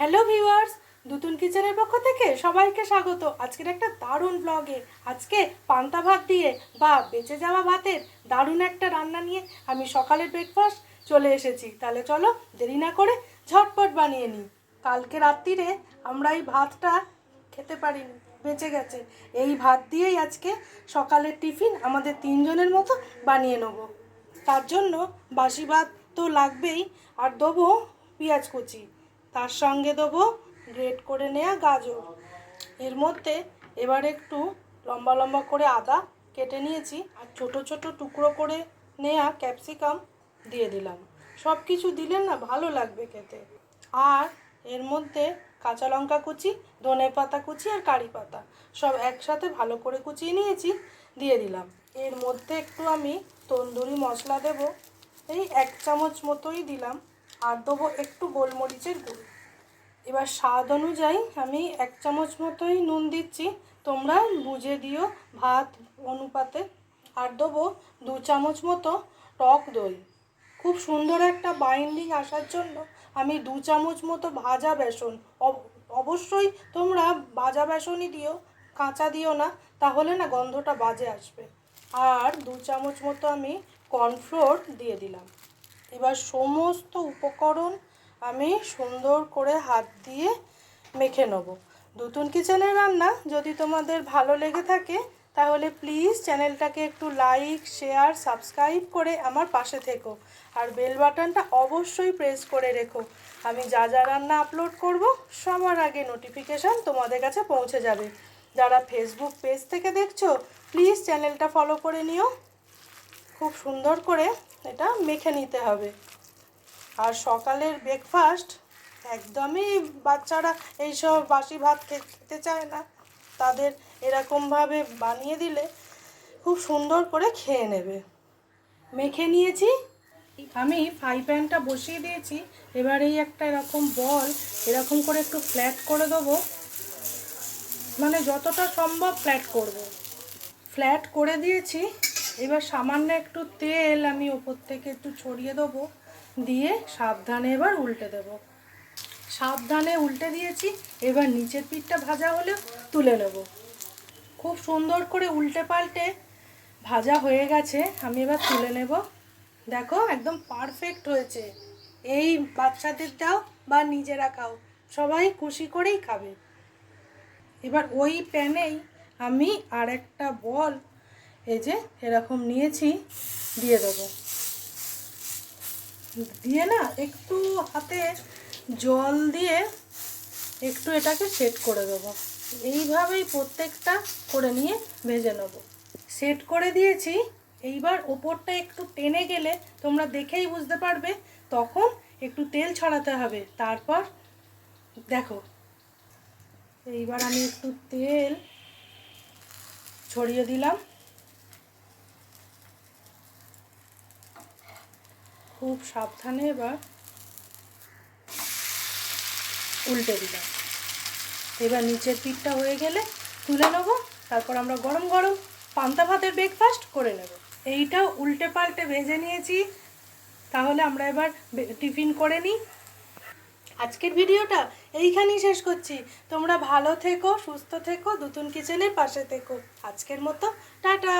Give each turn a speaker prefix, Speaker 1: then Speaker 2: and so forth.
Speaker 1: Hello viewers দুতুন কিচেনের পক্ষ থেকে সবাইকে স্বাগত। আজকের একটা দারুণ ব্লগে আজকে পান্তা ভাত দিয়ে বা বেঁচে যাওয়া ভাতের দারুণ একটা রান্না নিয়ে আমি সকালের ব্রেকফাস্ট চলে এসেছি। তাহলে চলো দেরি না করে ঝটপট বানিয়ে নিই। কালকে রাত্রিরে আমরা এই ভাতটা খেতে পারিনি, বেঁচে গেছে। এই ভাত দিয়েই আজকে সকালের টিফিন আমাদের তিনজনের মতো বানিয়ে নেব। তার জন্য বাসি ভাত তো লাগবেই, আর দেবো পেঁয়াজ কুচি। তার সঙ্গে দেবো গ্রেট করে নেওয়া গাজর। এর মধ্যে এবার একটু লম্বা লম্বা করে আদা কেটে নিয়েছি আর ছোট ছোট টুকরো করে নেওয়া ক্যাপসিকাম দিয়ে দিলাম। সব কিছু দিলে না ভালো লাগবে খেতে। আর এর মধ্যে কাঁচা লঙ্কা কুচি, ধনে পাতা কুচি আর কারি পাতা সব একসাথে ভালো করে কুচিয়ে নিয়েছি, দিয়ে দিলাম। এর মধ্যে একটু আমি তন্দুরি মশলা দেব। এই এক চামচ মতোই দিলাম। আর দেবো একটু গোলমরিচের গুঁড়ো। এবার স্বাদ অনুযায়ী আমি এক চামচ মতোই নুন দিচ্ছি। তোমরা বুঝে দিও ভাত অনুপাতে। আর দেবো দু চামচ মতো টক দই। খুব সুন্দর একটা বাইন্ডিং আসার জন্য আমি দু চামচ মতো ভাজা বেসন। অব- অবশ্যই তোমরা ভাজা বেসনই দিও, কাঁচা দিও না, তাহলে না গন্ধটা বাজে আসবে। আর দু চামচ মতো আমি কর্নফ্লোর দিয়ে দিলাম। এবার সমস্ত উপকরণ আমি সুন্দর করে হাত দিয়ে মেখে নেব। নতুন কিচেনের রান্না যদি তোমাদের ভালো লেগে থাকে, তাহলে প্লিজ চ্যানেলটাকে একটু লাইক শেয়ার সাবস্ক্রাইব করে আমার পাশে থেকো। আর বেল বাটনটা অবশ্যই প্রেস করে রেখো। আমি যা যা রান্না আপলোড করব, সবার আগে নোটিফিকেশান তোমাদের কাছে পৌঁছে যাবে। যারা ফেসবুক পেজ থেকে দেখছ প্লিজ চ্যানেলটা ফলো করে নিও। খুব সুন্দর করে এটা মেখে নিতে হবে। আর সকালের ব্রেকফাস্ট একদমই বাচ্চারা এইসব বাসি ভাত খেতে চায় না। তাদের এরকমভাবে বানিয়ে দিলে খুব সুন্দর করে খেয়ে নেবে। মেখে নিয়েছি। আমি ফ্রাই প্যানটা বসিয়ে দিয়েছি। এবার এই একটা এরকম বল এরকম করে একটু ফ্ল্যাট করে দেবো। মানে যতটা সম্ভব ফ্ল্যাট করব। ফ্ল্যাট করে দিয়েছি। এবার সামান্য একটু তেল আমি ওপর থেকে একটু ছড়িয়ে দেবো, দিয়ে সাবধানে এবার উল্টে দেব। সাবধানে উল্টে দিয়েছি, এবার নিচের পিঠটা ভাজা হলে তুলে নেব। খুব সুন্দর করে উল্টে পাল্টে ভাজা হয়ে গেছে, আমি এবার তুলে নেব। দেখো, একদম পারফেক্ট হয়েছে। এই বাচ্চাদের দাও বা নিজেরা খাও, সবাই খুশি করেই খাবে। এবার ওই প্যানেই আমি আর একটা বল এই যে এরকম নিয়েছি, দিয়ে দেবো। দিয়ে না একটু হাতে জল দিয়ে একটু এটাকে সেট করে দেবো। এইভাবেই প্রত্যেকটা করে নিয়ে ভেজে নেব। সেট করে দিয়েছি, এইবার ওপরটা একটু টেনে গেলে তোমরা দেখেই বুঝতে পারবে, তখন একটু তেল ছড়াতে হবে। তারপর দেখো, এইবার আমি একটু তেল ছড়িয়ে দিলাম। খুব সাবধানে এবার উল্টে দিলাম। এবার নিচের পিঠটা হয়ে গেলে তুলে নেব, তারপর আমরা গরম গরম পান্তা ভাতের ব্রেকফাস্ট করে নেব। এইটাও উল্টে পাল্টে ভেজে নিয়েছি, তাহলে আমরা এবার টিফিন করে নিই। আজকের ভিডিওটা এইখানেই শেষ করছি। তোমরা ভালো থেকো, সুস্থ থেকো, দুতুন কিচেনের পাশে থেকো। আজকের মতো, টাটা!